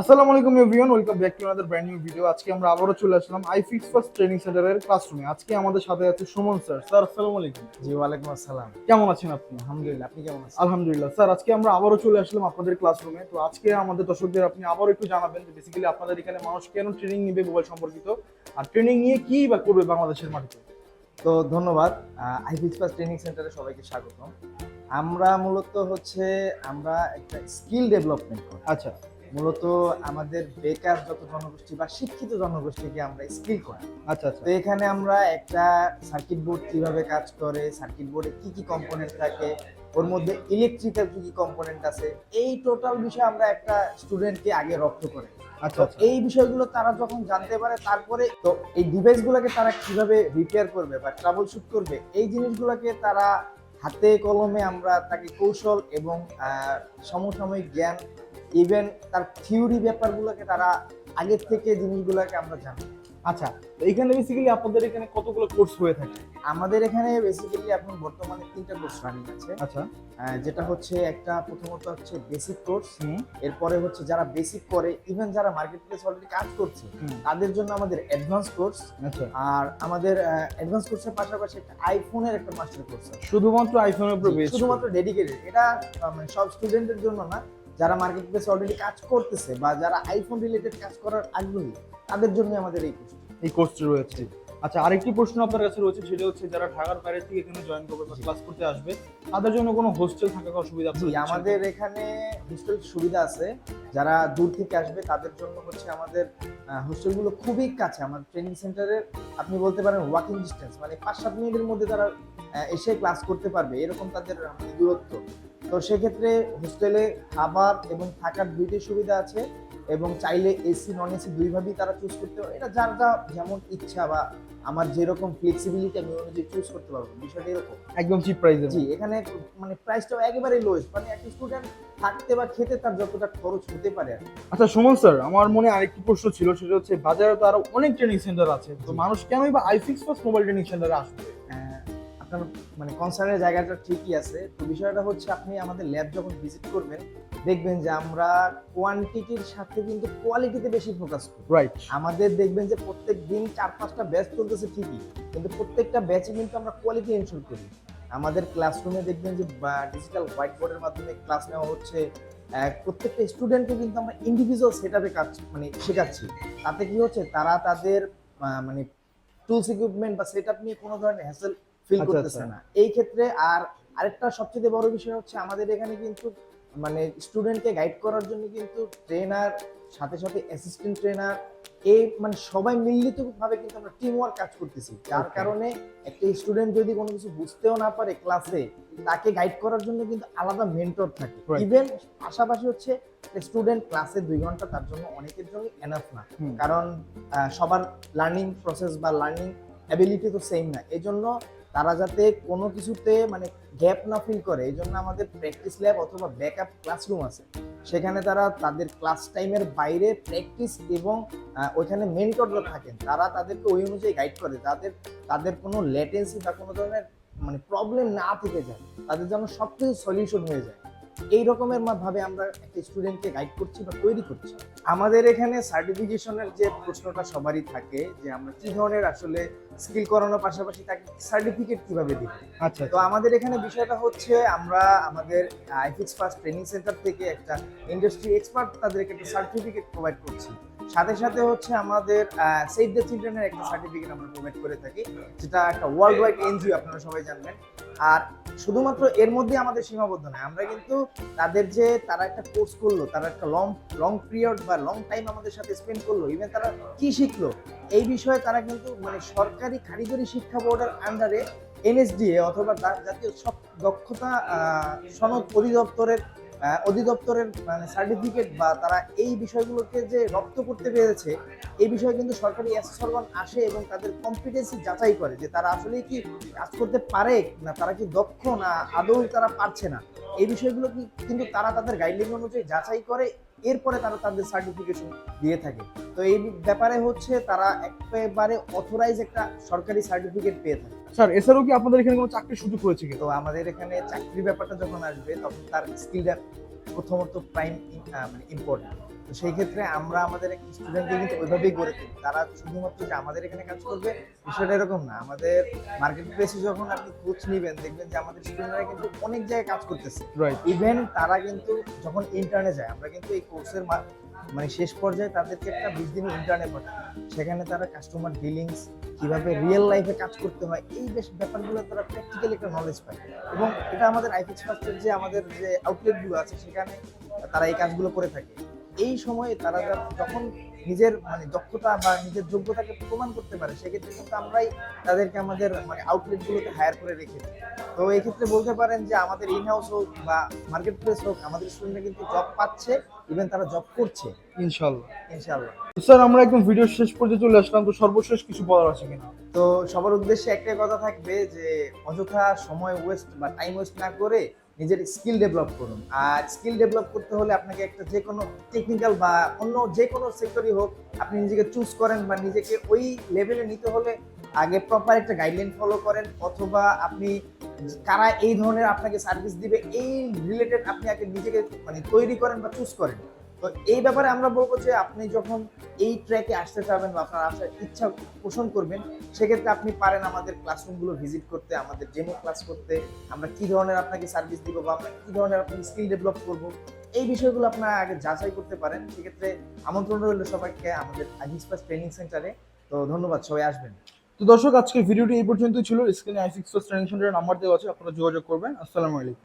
আসসালামু আলাইকুম everyone welcome back to another brand new video আজকে আমরা আবারও চলে আসলাম আই ফিক্স ফার্স্ট ট্রেনিং সেন্টারের ক্লাসরুমে আজকে আমাদের সাথে আছে সুমন স্যার স্যার আসসালামু আলাইকুম। জি ওয়ালাইকুম আসসালাম। কেমন আছেন আপনি? আলহামদুলিল্লাহ আপনি কেমন আছেন? আলহামদুলিল্লাহ। স্যার আজকে আমরা আবারও চলে আসলাম আপনাদের ক্লাসরুমে তো আজকে আমাদের দর্শকদের আপনি আবারও একটু জানাবেন যে বেসিক্যালি আপনাদের এখানে মানুষ কেন ট্রেনিং নিবে মোবাইল সম্পর্কিত? আর ট্রেনিং নিয়ে কি বা করবে বাংলাদেশের মাটিতে? তো ধন্যবাদ। আইফিক্স পাস ট্রেনিং সেন্টারে সবাইকে স্বাগত আমরা মূলত হচ্ছে আমরা একটা স্কিল ডেভেলপমেন্ট করি। আচ্ছা। মূলত আমাদের বেকার যত জনগোষ্ঠী বা শিক্ষিত জনগোষ্ঠীকে আমরা স্কিল করি আচ্ছা আচ্ছা। তো এখানে আমরা একটা সার্কিট বোর্ড কীভাবে কাজ করে সার্কিট বোর্ডে কি কি কম্পোনেন্ট থাকে ওর মধ্যে ইলেকট্রিক্যাল কি কি কম্পোনেন্ট আছে এই টোটাল বিষয় আমরা একটা স্টুডেন্টকে আগে রপ্ত করে। আচ্ছা আচ্ছা। এই বিষয়গুলো তারা যখন জানতে পারে তারপরে তো এই ডিভাইসগুলোকে তারা কীভাবে রিপেয়ার করবে বা ট্রাবল শুট করবে এই জিনিসগুলোকে তারা হাতে কলমে আমরা তাকে কৌশল এবং সমসাময়িক জ্ঞান ইভেন তার থিওরি ব্যাপারগুলোকে তারা আগের থেকে জিনিসগুলোকে আমরা জানি। আচ্ছা তো এখানে বেসিক্যালি আপনাদের এখানে কতগুলো কোর্স হয়ে থাকে? আমাদের এখানে বেসিক্যালি এখন বর্তমানে তিনটা কোর্স রানিং আছে। আচ্ছা। যেটা হচ্ছে একটা প্রথমত হচ্ছে বেসিক কোর্স এরপরে হচ্ছে যারা বেসিক করে ইভেন যারা মার্কেট প্লেস অলরেডি কাজ করছে তাদের জন্য আমাদের অ্যাডভান্স কোর্স আচ্ছা। আর আমাদের অ্যাডভান্স কোর্সের পাশাপাশি একটা আইফোনের একটা মাস্টার কোর্স শুধুমাত্র আইফোনের উপর শুধুমাত্র ডেডিকেটেড এটা মানে সব স্টুডেন্টের জন্য না যারা মার্কেট প্লেস অলরেডি কাজ করতেছে বা যারা আইফোন রিলেটেড কাজ করার আগ্রহী তাদের জন্য আমাদের এই কোর্স এই কোর্সটি রয়েছে। আচ্ছা আরেকটি প্রশ্ন আপনার কাছে রয়েছে সেটা হচ্ছে যারা ঢাকার বাইরে থেকে এখানে জয়েন করবে বা ক্লাস করতে আসবে তাদের জন্য কোনো হোস্টেল থাকার অসুবিধা জি আপনারা আমাদের এখানে হোস্টেল সুবিধা আছে। যারা দূর থেকে আসবে তাদের জন্য হচ্ছে আমাদের হোস্টেলগুলো খুবই কাছে। আমাদের ট্রেনিং সেন্টারের আপনি বলতে পারেন ওয়াকিং ডিস্টেন্স মানে পাঁচ সাত মিনিটের মধ্যে তারা এসে ক্লাস করতে পারবে। এরকম তাদের দূরত্ব। তো সেক্ষেত্রে হোস্টেলে খাবার এবং থাকার দুইটাই সুবিধা আছে এবং চাইলে এসি নন এসি দুইভাবেই তারা চুজ করতে পারে এটা যার যা যেমন ইচ্ছা বা আমার যেরকম ফ্লেক্সিবিলিটি আমি অনুযায়ী চুজ করতে পারব বিষয়টা এরকম। একদম চিপ প্রাইসে জি এখানে মানে প্রাইসটাও একেবারেই লোয়েস্ট মানে একটা স্টুডেন্ট থাকতে বা খেতে তার যতটা খরচ হতে পারে আর আচ্ছা সুমন স্যার আমার মনে আরেকটি প্রশ্ন ছিল সেটা হচ্ছে বাজারে তো আরও অনেক ট্রেনিং সেন্টার আছে। তো। মানুষ কেনই বা আইফিক্স ফার্স্ট মোবাইল ট্রেনিং সেন্টারে আসবে? আপনার মানে কনসার্নের জায়গাটা ঠিকই আছে। তো বিষয়টা হচ্ছে আপনি আমাদের ল্যাব যখন ভিজিট করবেন দেখবেন যে আমরা কোয়ান্টিটির সাথে কিন্তু কোয়ালিটিতে বেশি ফোকাস করি। রাইট আমাদের দেখবেন যে প্রত্যেক দিন চার পাঁচটা ব্যাচ চলতেছে ঠিকই কিন্তু প্রত্যেকটা ব্যাচে কিন্তু আমরা কোয়ালিটি এনশোর করি। আমাদের ক্লাসরুমে দেখবেন যে ডিজিটাল হোয়াইট বোর্ডের মাধ্যমে ক্লাস নেওয়া হচ্ছে প্রত্যেকটা স্টুডেন্টকে কিন্তু আমরা ইন্ডিভিজুয়াল সেট আপে কাজ মানে শেখাচ্ছি। তাতে কি হচ্ছে? তারা তাদের মানে টুলস ইকুইপমেন্ট বা সেট আপ নিয়ে কোনো ধরনের হ্যাসেল ফিল আচ্ছা, করতেছে আচ্ছা। না। এই ক্ষেত্রে আর আরেকটা সবচেয়ে বড় বিষয় হচ্ছে আমাদের এখানে কিন্তু মানে স্টুডেন্টকে গাইড করার জন্য কিন্তু ট্রেনার সাথে সাথে অ্যাসিস্ট্যান্ট ট্রেনার এই মানে সবাই মিলিত ভাবে কিন্তু আমরা টিম ওয়ার্ক কাজ করতেছি। যার কারণে একটা স্টুডেন্ট যদি কোনো কিছু বুঝতেও না পারে ক্লাসে তাকে গাইড করার জন্য কিন্তু আলাদা মেন্টর থাকে। ইভেন পাশাপাশি হচ্ছে স্টুডেন্ট ক্লাসে দুই ঘণ্টা তার জন্য অনেকের জন্য এনাফ না। কারণ সবার লার্নিং প্রসেস বা লার্নিং অ্যাবিলিটি তো সেম না। এই জন্য তারা যাতে কোনো কিছুতে মানে গ্যাপ না ফিল করে এই জন্য আমাদের প্র্যাকটিস ল্যাব অথবা ব্যাকআপ ক্লাসরুম আছে। সেখানে তারা তাদের ক্লাস টাইমের বাইরে প্র্যাকটিস এবং ওইখানে মেন্টররা থাকেন। তারা তাদেরকে ওই অনুযায়ী গাইড করে তাদের তাদের কোনো লেটেন্সি বা কোনো ধরনের মানে প্রবলেম না থেকে যায়, তাদের যেন সব কিছু সলিউশন হয়ে যায়। এই রকমের ভাবে আমরা একটা স্টুডেন্টকে গাইড করছি বা তৈরি করছি। আমাদের এখানে সার্টিফিকেশনের যে প্রশ্নটা সবারই থাকে যে আমরা কি ধরনের আসলে স্কিল করানোর পাশাপাশি তাকে সার্টিফিকেট কীভাবে দিব? আচ্ছা তো আমাদের এখানে বিষয়টা হচ্ছে আমরা আমাদের আইফিক্স ফার্স্ট ট্রেনিং সেন্টার থেকে একটা ইন্ডাস্ট্রি এক্সপার্ট তাদেরকে একটা সার্টিফিকেট প্রোভাইড করছি। সাথে সাথে হচ্ছে আমাদের সেভ দ্য চিলড্রেনের একটা সার্টিফিকেট আমরা প্রোভাইড করে থাকি যেটা একটা ওয়ার্ল্ড ওয়াইড এনজিও আপনারা সবাই জানবেন। আর শুধুমাত্র এর মধ্যে আমাদের সীমাবদ্ধ নয়, আমরা কিন্তু তাদের যে তারা একটা কোর্স করল, তারা একটা লং লং পিরিয়ড বা লং টাইম আমাদের সাথে স্পেন্ড করল ইভেন তারা কি শিখলো, এই বিষয়ে তারা কিন্তু মানে সরকারি কারিগরি শিক্ষা বোর্ডের আন্ডারে এনএসডিএ অথবা জাতীয় সব দক্ষতা সনদ অধিদপ্তরের অধিদপ্তরের মানে সার্টিফিকেট বা তারা এই বিষয়গুলোকে যে রপ্ত করতে পেরেছে, এই বিষয়ে কিন্তু সরকারি অ্যাসেসরগণ আসে এবং তাদের কম্পিটেন্সি যাচাই করে যে তারা আসলে কি কাজ করতে পারে, না তারা কি দক্ষ, না আদৌ তারা পারছে না। এই বিষয়গুলো কিন্তু তারা তাদের গাইডলাইন অনুযায়ী যাচাই করে এরপরে তারা তাদের সার্টিফিকেশন দিয়ে থাকে। তো এই ব্যাপারে হচ্ছে তারা একেবারে অথরাইজ একটা সরকারি সার্টিফিকেট পেয়ে থাকে। স্যার এছাড়াও কি আপনাদের এখানে কোনো চাকরির সুযোগ রয়েছে কি? তো আমাদের এখানে চাকরির ব্যাপারটা যখন আসবে তখন তার স্কিলটা প্রথমত প্রাইম মানে ইম্পর্টেন্ট তো সেই ক্ষেত্রে আমরা আমাদের স্টুডেন্টকে কিন্তু ওইভাবেই গড়ে তুলি। তারা শুধুমাত্র যে আমাদের এখানে কাজ করবে বিষয়টা এরকম না। আমাদের মার্কেট প্লেসে যখন আপনি খোঁজ নেবেন দেখবেন যে আমাদের স্টুডেন্টরা কিন্তু অনেক জায়গায় কাজ করতেছে। ইভেন তারা কিন্তু যখন ইন্টার্নে যায় আমরা কিন্তু এই কোর্সের মানে শেষ পর্যায়ে তাদেরকে একটা বিশ দিনের ইন্টার্নে পাঠাই। সেখানে তারা কাস্টমার ডিলিংস কীভাবে রিয়েল লাইফে কাজ করতে হয় এই বেশ ব্যাপারগুলো তারা প্র্যাকটিক্যালি একটা নলেজ পায়। এবং এটা আমাদের আইফিক্স ফার্স্টের যে আমাদের যে আউটলেটগুলো আছে সেখানে তারা এই কাজগুলো করে থাকে। এই সময়ে তারা যখন নিজের মানে দক্ষতা বা নিজের যোগ্যতাকে প্রমাণ করতে পারে সেক্ষেত্রে কিন্তু আমরাই তাদেরকে আমাদের মানে আউটলেটগুলোতে হায়ার করে রেখে দিই। তো এই ক্ষেত্রে বলতে পারেন যে আমাদের ইন হাউস হোক বা মার্কেট প্লেস হোক আমাদের স্টুডেন্টরা কিন্তু জব পাচ্ছে ইভেন তারা জব করছে। ইনশাল্লাহ ইনশাআল্লাহ। স্যার আমরা একদম ভিডিও শেষ পর্যায়ে চলে আসলাম তো সর্বশেষ কিছু বলার আছে কিনা? তো সবার উদ্দেশ্যে একটাই কথা থাকবে যে অযথা সময় ওয়েস্ট বা টাইম ওয়েস্ট না করে নিজের স্কিল ডেভেলপ করুন। আর স্কিল ডেভেলপ করতে হলে আপনাকে একটা যে কোনো টেকনিক্যাল বা অন্য যে কোনো সেক্টরই হোক, আপনি নিজেকে চুজ করেন বা নিজেকে ওই লেভেলে নিতে হলে আগে প্রপার একটা গাইডলাইন ফলো করেন। অথবা আপনি কারা এই ধরনের আপনাকে সার্ভিস দিবে, এই রিলেটেড আপনি আগে নিজেকে মানে তৈরি করেন বা চুজ করেন। তো এই ব্যাপারে আমরা বলব যে আপনি যখন এই ট্র্যাকে আসতে চাবেন বা আপনার আসার ইচ্ছা পোষণ করবেন, সেক্ষেত্রে আপনি পারেন আমাদের ক্লাসরুমগুলো ভিজিট করতে, আমাদের ডেমো ক্লাস করতে, আমরা কি ধরনের আপনাকে সার্ভিস দিব বা আমরা কি ধরনের আপনাকে স্কিল ডেভেলপ করব, এই বিষয়গুলো আপনারা আগে যাচাই করতে পারেন। সেক্ষেত্রে আমন্ত্রণ রইল সবাইকে আমাদের আজিসপাস ট্রেনিং সেন্টারে তো ধন্যবাদ, সবাই আসবেন। তো দর্শক আজকে ভিডিওটি এই পর্যন্তই ছিল। স্ক্রিনে আই সিক্স ট্রেনিং সেন্টারের নাম্বার দেওয়া আছে, আপনারা যোগাযোগ করবেন। আসসালামু আলাইকুম।